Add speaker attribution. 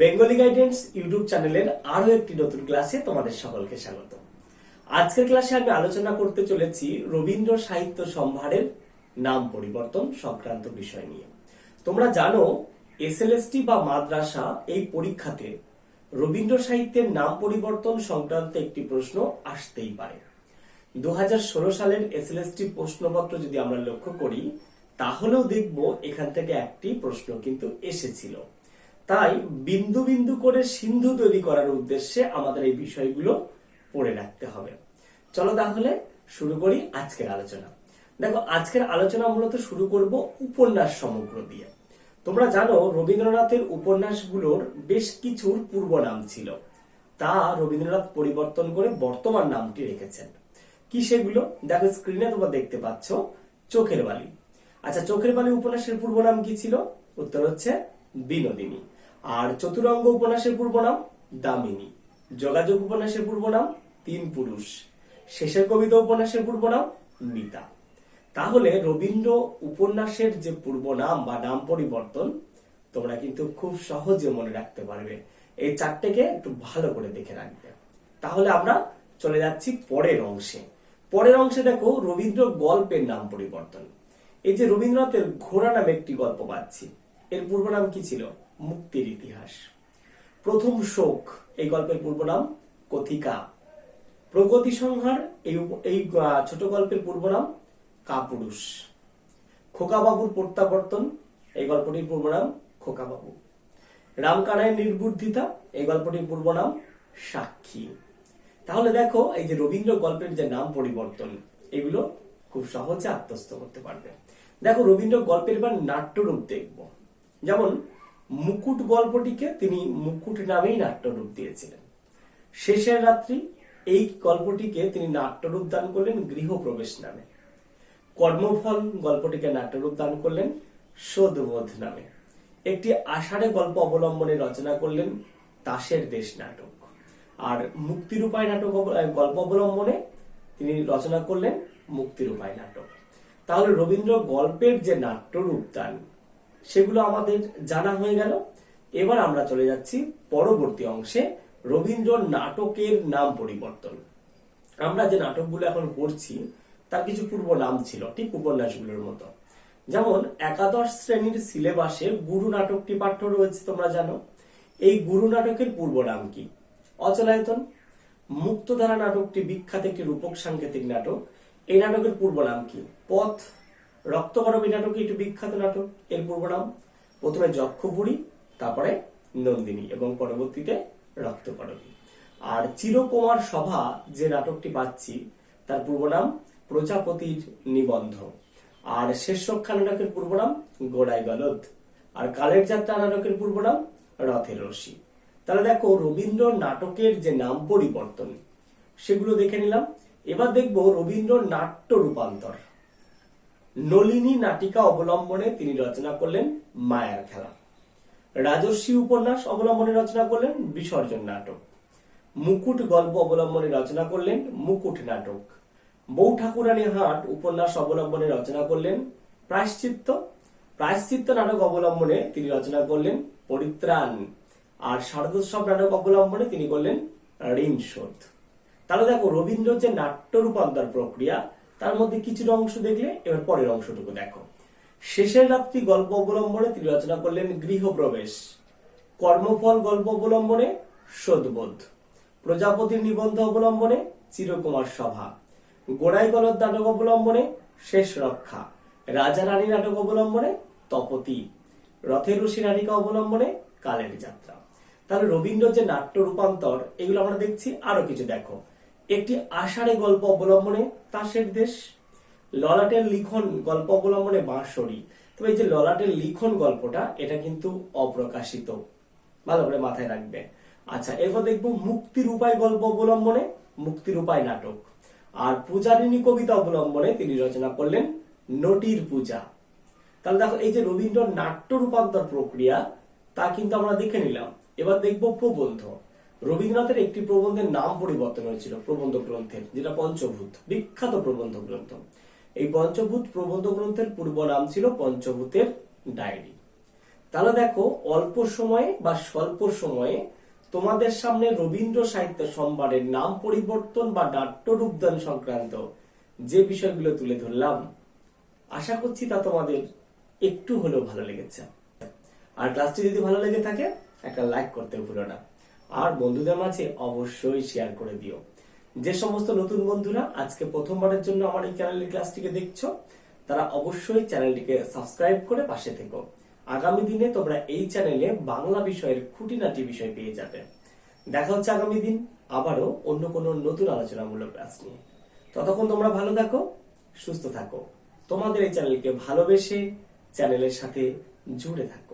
Speaker 1: Bengali guidance YouTube চ্যানেলের আরও একটি নতুন ক্লাসে তোমাদের সকলকে স্বাগত। আজকের ক্লাসে আমি আলোচনা করতে চলেছি রবীন্দ্র সাহিত্য সম্ভারের নাম পরিবর্তন সংক্রান্ত বিষয় নিয়ে। তোমরা জানো, এসএলএসটি বা মাদ্রাসা এই পরীক্ষাতে রবীন্দ্র সাহিত্যের নাম পরিবর্তন সংক্রান্ত একটি প্রশ্ন আসতেই পারে। দু হাজার ষোলো সালের এসএলএসটি প্রশ্নপত্র যদি আমরা লক্ষ্য করি, তাহলেও দেখব এখান থেকে একটি প্রশ্ন কিন্তু এসেছিল। তাই বিন্দু বিন্দু করে সিন্ধু তৈরি করার উদ্দেশ্যে আমাদের এই বিষয়গুলো পড়ে রাখতে হবে। চলো তাহলে শুরু করি আজকের আলোচনা। দেখো, আজকের আলোচনা মূলত শুরু করব উপন্যাস সমগ্র দিয়ে। তোমরা জানো, রবীন্দ্রনাথের উপন্যাসগুলোর বেশ কিছুর পূর্ব নাম ছিল। তা রবীন্দ্রনাথ পরিবর্তন করে বর্তমান নামটি রেখেছেন। কি সেগুলো? দেখো স্ক্রিনে তোমরা দেখতে পাচ্ছ, চোখের বালি। আচ্ছা চোখের বালি উপন্যাসের পূর্ব নাম কি ছিল? উত্তর হচ্ছে বিনোদিনী। আর চতুরঙ্গ উপন্যাসের পূর্ব নাম দামিনী। যোগাযোগ উপন্যাসের পূর্ব নাম তিন পুরুষ। শেষের কবিতা উপন্যাসের পূর্ব নাম মিতা তাহলে রবীন্দ্র উপন্যাসের যে পূর্ব নাম বা নাম পরিবর্তন, তোমরা কিন্তু খুব সহজে মনে রাখতে পারবে। এই চারটেকে একটু ভালো করে দেখে রাখবে। তাহলে আমরা চলে যাচ্ছি পরের অংশে। পরের অংশে দেখো রবীন্দ্র গল্পের নাম পরিবর্তন। এই যে রবীন্দ্রনাথের ঘোড়া নামে একটি গল্প পাচ্ছি। এর পূর্ব নাম কি ছিল? মুক্তির ইতিহাস। প্রথম শোক, এই গল্পের পূর্ব নাম কথিকা। প্রগতি সংহার, এই ছোট গল্পের পূর্ব নাম কাপুরুষ। খোকাবাবুর প্রত্যাবর্তন, এই গল্পটির পূর্ব নাম খোকাবাবু। রামকানায় নির্বুদ্ধিতা, এই গল্পটির পূর্ব নাম সাক্ষী। তাহলে দেখো, এই যে রবীন্দ্র গল্পের যে নাম পরিবর্তন, এগুলো খুব সহজে আত্মস্থ করতে পারবে। দেখো, রবীন্দ্র গল্পের এবার নাট্যরূপ দেখব। যেমন মুকুট গল্পটিকে তিনি মুকুট নামেই নাট্যরূপ দিয়েছিলেন। শেষের রাত্রি এই গল্পটিকে তিনি নাট্যরূপ দান করলেন গৃহপ্রবেশ নামে। কর্মফল গল্পটিকে নাট্যরূপ দান করলেন শোধবোধ নামে। একটি আষাঢ়ে গল্প অবলম্বনে রচনা করলেন তাসের দেশ নাটক। আর মুক্তির উপায় নাটক গল্প অবলম্বনে তিনি রচনা করলেন মুক্তির উপায় নাটক। তাহলে রবীন্দ্র গল্পের যে নাট্যরূপ দান সেগুলো আমাদের জানা হয়ে গেল। এবার আমরা চলে যাচ্ছি পরবর্তী অংশে রবীন্দ্র নাটকের নাম পরিবর্তন। আমরা যে নাটকগুলো এখন পড়ছি, তার কিছু পূর্ব নাম ছিল, ঠিক উপন্যাসগুলোর মতো। যেমন, একাদশ শ্রেণির সিলেবাসে গুরু নাটকটি পাঠ্য রয়েছে, তোমরা জানো। এই গুরু নাটকের পূর্ব নাম কি? অচলায়তন। মুক্তধারা নাটকটি বিখ্যাত একটি রূপক সাংকেতিক নাটক। এই নাটকের পূর্ব নাম কি? পথ রক্তকরবী নাটক, একটি বিখ্যাত নাটক। এর পূর্ব নাম প্রথমে যক্ষপুরী, তারপরে নন্দিনী এবং পরবর্তীতে রক্তকরবী আর চিরকুমার সভা যে নাটকটি পাচ্ছি, তার পূর্ব নাম প্রজাপতির নিবন্ধ। আর শেষ রক্ষা নাটকের পূর্ব নাম গোড়াই গলদ। আর কালের যাত্রা নাটকের পূর্ব নাম রথের রশি। তাহলে দেখো, রবীন্দ্র নাটকের যে নাম পরিবর্তন, সেগুলো দেখে নিলাম। এবার দেখব রবীন্দ্র নাট্য রূপান্তর। নলিনী নাটিকা অবলম্বনে তিনি রচনা করলেন মায়ার খেলা। রাজস্বী উপন্যাস অবলম্বনে রচনা করলেন বিসর্জন নাটক। মুকুট গল্প অবলম্বনে রচনা করলেন মুকুট নাটক। বউ ঠাকুরানী হাট উপন্যাস অবলম্বনে রচনা করলেন প্রায়শ্চিত্ত। প্রায়শ্চিত্ত নাটক অবলম্বনে তিনি রচনা করলেন পরিত্রাণ। আর শারদোৎসব নাটক অবলম্বনে তিনি করলেন ঋণ শোধ। তাহলে দেখো রবীন্দ্র যে নাট্য রূপান্তর প্রক্রিয়া তার মধ্যে কিছুটা অংশ দেখলে, এবার পরের অংশটুকু দেখো। শেষের রাত্রি গল্প অবলম্বনে তিনি রচনা করলেন গৃহপ্রবেশ। কর্মফল গল্প অবলম্বনে শোধবোধ। প্রজাপতির নিবন্ধ অবলম্বনে চিরকুমার সভা। গোড়াই গলদ নাটক অবলম্বনে শেষ রক্ষা। রাজা রানী নাটক অবলম্বনে তপতি। রথের ঋষি নাটিকা অবলম্বনে কালের যাত্রা। তাহলে রবীন্দ্র যে নাট্য রূপান্তর, এগুলো আমরা দেখছি, আরও কিছু দেখো। একটি আষাঢ়ে গল্প অবলম্বনে তাসের দেশ, ললাটের লিখন গল্প অবলম্বনে বাঁশরি। তবে এই যে ললাটের লিখন গল্পটা, এটা কিন্তু অপ্রকাশিত। ভালো করে মাথায় রাখবে। আচ্ছা এরপর দেখব মুক্তির উপায় গল্প অবলম্বনে, মুক্তির উপায় নাটক। আর পূজারিণী কবিতা অবলম্বনে তিনি রচনা করলেন নটির পূজা। তাহলে দেখো, এই যে রবীন্দ্র নাট্য রূপান্তর প্রক্রিয়া, তা কিন্তু আমরা দেখে নিলাম। এবার দেখব প্রবন্ধ। রবীন্দ্রনাথের একটি প্রবন্ধের নাম পরিবর্তন হয়েছিল, প্রবন্ধ গ্রন্থের, যেটা পঞ্চভূত, বিখ্যাত প্রবন্ধ গ্রন্থ। এই পঞ্চভূত প্রবন্ধ গ্রন্থের পূর্ব নাম ছিল পঞ্চভূতের ডায়েরি। তাহলে দেখো, অল্প সময়ে বা স্বল্প সময়ে তোমাদের সামনে রবীন্দ্র সাহিত্য সম্ভারের নাম পরিবর্তন বা নাট্য রূপদান সংক্রান্ত যে বিষয়গুলো তুলে ধরলাম, আশা করছি তা তোমাদের একটু হলেও ভালো লেগেছে। আর ক্লাসটি যদি ভালো লেগে থাকে, একটা লাইক করতে ভুলো না। আর বন্ধুদের মাঝে অবশ্যই শেয়ার করে দিও। যে সমস্ত নতুন বন্ধুরা আজকে প্রথমবারের জন্য আমার এই চ্যানেলের ক্লাসটিকে দেখছ, তারা অবশ্যই চ্যানেলটিকে সাবস্ক্রাইব করে পাশে থেকো। আগামী দিনে তোমরা এই চ্যানেলে বাংলা বিষয়ের খুঁটিনাটি বিষয় পেয়ে যাবে। দেখা হচ্ছে আগামী দিন আবারও অন্য কোনো নতুন আলোচনামূলক ক্লাস নিয়ে। ততক্ষণ তোমরা ভালো থাকো, সুস্থ থাকো। তোমাদের এই চ্যানেলকে ভালোবেসে চ্যানেলের সাথে জুড়ে থাকো।